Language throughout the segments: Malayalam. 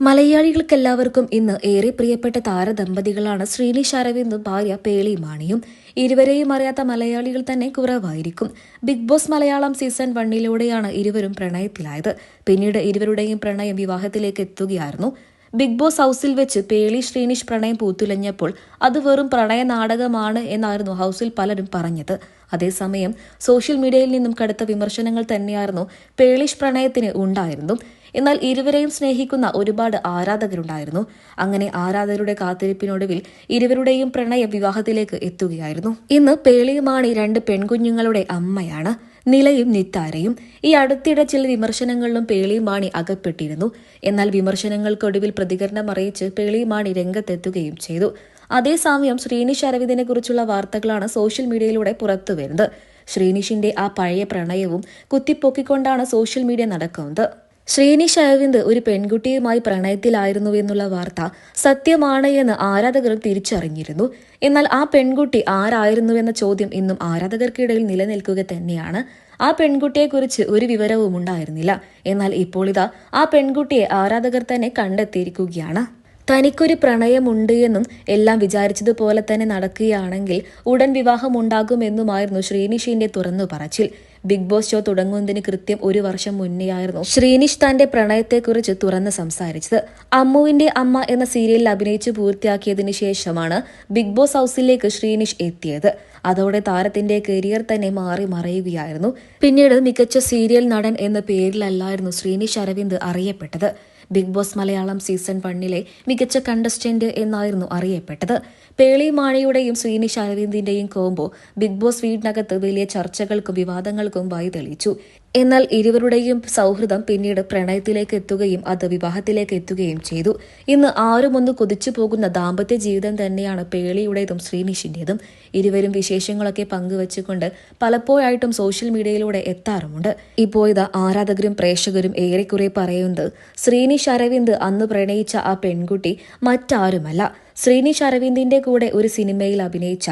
മലയാളികൾക്കെല്ലാവർക്കും ഇന്ന് ഏറെ പ്രിയപ്പെട്ട താരദമ്പതികളാണ് ശ്രീനിഷ് അരവിന്ദും ഭാര്യ പേളി മാണിയും. ഇരുവരെയും അറിയാത്ത മലയാളികൾ തന്നെ കുറവായിരിക്കും. ബിഗ് ബോസ് മലയാളം സീസൺ വണ്ണിലൂടെയാണ് ഇരുവരും പ്രണയത്തിലായത്. പിന്നീട് ഇരുവരുടെയും പ്രണയം വിവാഹത്തിലേക്ക് എത്തുകയായിരുന്നു. ബിഗ് ബോസ് ഹൗസിൽ വെച്ച് പേളി ശ്രീനിഷ് പ്രണയം പൂത്തുലഞ്ഞപ്പോൾ അത് വെറും പ്രണയ നാടകമാണ് എന്നായിരുന്നു ഹൗസിൽ പലരും പറഞ്ഞത്. അതേസമയം സോഷ്യൽ മീഡിയയിൽ നിന്നും കടുത്ത വിമർശനങ്ങൾ തന്നെയായിരുന്നു പേളിഷ് പ്രണയത്തിന് ഉണ്ടായിരുന്നു എന്നാൽ ഇരുവരെയും സ്നേഹിക്കുന്ന ഒരുപാട് ആരാധകരുണ്ടായിരുന്നു. അങ്ങനെ ആരാധകരുടെ കാത്തിരിപ്പിനൊടുവിൽ ഇരുവരുടെയും പ്രണയ വിവാഹത്തിലേക്ക് എത്തുകയായിരുന്നു. ഇന്ന് പേളിയുമാണി രണ്ട് പെൺകുഞ്ഞുങ്ങളുടെ അമ്മയാണ്. നിലയും നിത്താരയും. ഈ അടുത്തിടെ ചില വിമർശനങ്ങളിലും പേളിയുമാണി അകപ്പെട്ടിരുന്നു. എന്നാൽ വിമർശനങ്ങൾക്കൊടുവിൽ പ്രതികരണം അറിയിച്ച് പേളിയുമാണി രംഗത്തെത്തുകയും ചെയ്തു. അതേസമയം ശ്രീനിഷ് അരവിന്ദിനെ കുറിച്ചുള്ള വാർത്തകളാണ് സോഷ്യൽ മീഡിയയിലൂടെ പുറത്തു വരുന്നത്. ശ്രീനിഷിന്റെ ആ പഴയ പ്രണയവും കുത്തിപ്പൊക്കിക്കൊണ്ടാണ് സോഷ്യൽ മീഡിയ നടക്കുന്നത്. ശ്രീനിഷ് അരവിന്ദ് ഒരു പെൺകുട്ടിയുമായി പ്രണയത്തിലായിരുന്നു എന്നുള്ള വാർത്ത സത്യമാണ് എന്ന് ആരാധകർ തിരിച്ചറിഞ്ഞിരുന്നു. എന്നാൽ ആ പെൺകുട്ടി ആരായിരുന്നുവെന്ന ചോദ്യം ഇന്നും ആരാധകർക്കിടയിൽ നിലനിൽക്കുക തന്നെയാണ്. ആ പെൺകുട്ടിയെക്കുറിച്ച് ഒരു വിവരവും ഉണ്ടായിരുന്നില്ല എന്നാൽ ഇപ്പോൾ ഇതാ ആ പെൺകുട്ടിയെ ആരാധകർ തന്നെ കണ്ടെത്തിയിരിക്കുകയാണ്. തനിക്കൊരു പ്രണയമുണ്ട് എന്നും എല്ലാം വിചാരിച്ചതുപോലെ തന്നെ നടക്കുകയാണെങ്കിൽ ഉടൻ വിവാഹമുണ്ടാകുമെന്നുമായിരുന്നു ശ്രീനിഷിന്റെ തുറന്നു പറച്ചിൽ. ബിഗ് ബോസ് ഷോ തുടങ്ങുന്നതിന് കൃത്യം ഒരു വർഷം മുന്നെയായിരുന്നു ശ്രീനിഷ് തന്റെ പ്രണയത്തെക്കുറിച്ച് തുറന്ന് സംസാരിച്ചത്. അമ്മുവിന്റെ അമ്മ എന്ന സീരിയലിൽ അഭിനയിച്ച് പൂർത്തിയാക്കിയതിന് ശേഷമാണ് ബിഗ് ബോസ് ഹൗസിലേക്ക് ശ്രീനിഷ് എത്തിയത്. അതോടെ താരത്തിന്റെ കരിയർ തന്നെ മാറി മറയുകയായിരുന്നു. പിന്നീട് മികച്ച സീരിയൽ നടൻ എന്ന പേരിലല്ലായിരുന്നു ശ്രീനിഷ് അരവിന്ദ് അറിയപ്പെട്ടത്. ബിഗ് ബോസ് മലയാളം സീസൺ വണ്ണിലെ മികച്ച കണ്ടസ്റ്റന്റ് എന്നായിരുന്നു അറിയപ്പെട്ടത്. പേളി മാണിയുടെയും ശ്രീനി അരവിന്ദിന്റെയും കോംബോ ബിഗ് ബോസ് വീടിനകത്ത് വലിയ ചർച്ചകൾക്കും വിവാദങ്ങൾക്കും വഴി തെളിയിച്ചു എന്നാൽ ഇരുവരുടെയും സൗഹൃദം പിന്നീട് പ്രണയത്തിലേക്ക് എത്തുകയും അത് വിവാഹത്തിലേക്ക് എത്തുകയും ചെയ്തു. ഇന്ന് ആരും ഒന്ന് കൊതിച്ചു പോകുന്ന ദാമ്പത്യ ജീവിതം തന്നെയാണ് പേളിയുടേതും ശ്രീനിഷിന്റേതും. ഇരുവരും വിശേഷങ്ങളൊക്കെ പങ്കുവച്ചുകൊണ്ട് പലപ്പോഴായിട്ടും സോഷ്യൽ മീഡിയയിലൂടെ എത്താറുമുണ്ട്. ഇപ്പോൾ ഇത് ആരാധകരും പ്രേക്ഷകരും ഏറെക്കുറെ പറയുന്നത് ശ്രീനിഷ് അരവിന്ദ് അന്ന് പ്രണയിച്ച ആ പെൺകുട്ടി മറ്റാരുമല്ല. ശ്രീനിഷ് അരവിന്ദിന്റെ കൂടെ ഒരു സിനിമയിൽ അഭിനയിച്ച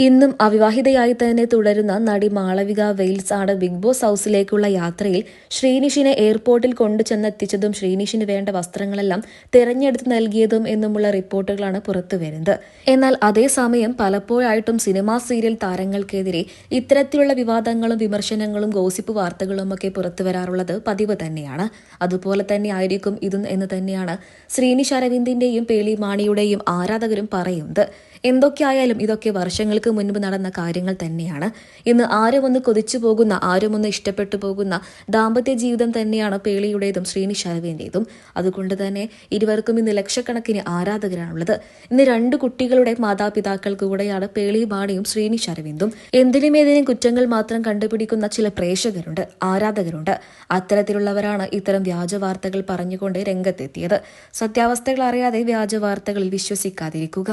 ഇന്നും അവിവാഹിതയായി തന്നെ തുടരുന്ന നടി മാളവിക വെയിൽസ് ആണ് ബിഗ് ബോസ് ഹൗസിലേക്കുള്ള യാത്രയിൽ ശ്രീനിഷിനെ എയർപോർട്ടിൽ കൊണ്ടുചെന്നെത്തിച്ചതും ശ്രീനിഷിന് വേണ്ട വസ്ത്രങ്ങളെല്ലാം തിരഞ്ഞെടുത്ത് നൽകിയതും എന്നുമുള്ള റിപ്പോർട്ടുകളാണ് പുറത്തുവരുന്നത് എന്നാൽ അതേസമയം പലപ്പോഴായിട്ടും സിനിമാ സീരിയൽ താരങ്ങൾക്കെതിരെ ഇത്തരത്തിലുള്ള വിവാദങ്ങളും വിമർശനങ്ങളും ഗോസിപ്പ് വാർത്തകളും ഒക്കെ പുറത്തു വരാറുള്ളത് പതിവ് തന്നെയാണ്. അതുപോലെ തന്നെ ആയിരിക്കും ഇതും എന്ന് തന്നെയാണ് ശ്രീനിഷ് അരവിന്ദിന്റെയും പേളി മാണിയുടെയും ആരാധകരും പറയുന്നത്. എന്തൊക്കെയായാലും ഇതൊക്കെ വർഷങ്ങൾക്ക് മുൻപ് നടന്ന കാര്യങ്ങൾ തന്നെയാണ്. ഇന്ന് ആരും ഒന്ന് കൊതിച്ചു പോകുന്ന ആരും ഒന്ന് ഇഷ്ടപ്പെട്ടു പോകുന്ന ദാമ്പത്യ ജീവിതം തന്നെയാണ് പേളിയുടേതും ശ്രീനിഷ് അതുകൊണ്ട് തന്നെ ഇരുവർക്കും ഇന്ന് ലക്ഷക്കണക്കിന് ആരാധകരാണുള്ളത്. ഇന്ന് രണ്ട് കുട്ടികളുടെ മാതാപിതാക്കൾ കൂടെയാണ് പേളി ബാണിയും ശ്രീനിഷ് അരവിന്ദും എന്തിനുമേതിനും കുറ്റങ്ങൾ മാത്രം കണ്ടുപിടിക്കുന്ന ചില പ്രേക്ഷകരുണ്ട് ആരാധകരുണ്ട്. അത്തരത്തിലുള്ളവരാണ് ഇത്തരം വ്യാജ വാർത്തകൾ പറഞ്ഞുകൊണ്ട് രംഗത്തെത്തിയത്. സത്യാവസ്ഥകൾ അറിയാതെ വ്യാജ വാർത്തകളിൽ വിശ്വസിക്കാതിരിക്കുക.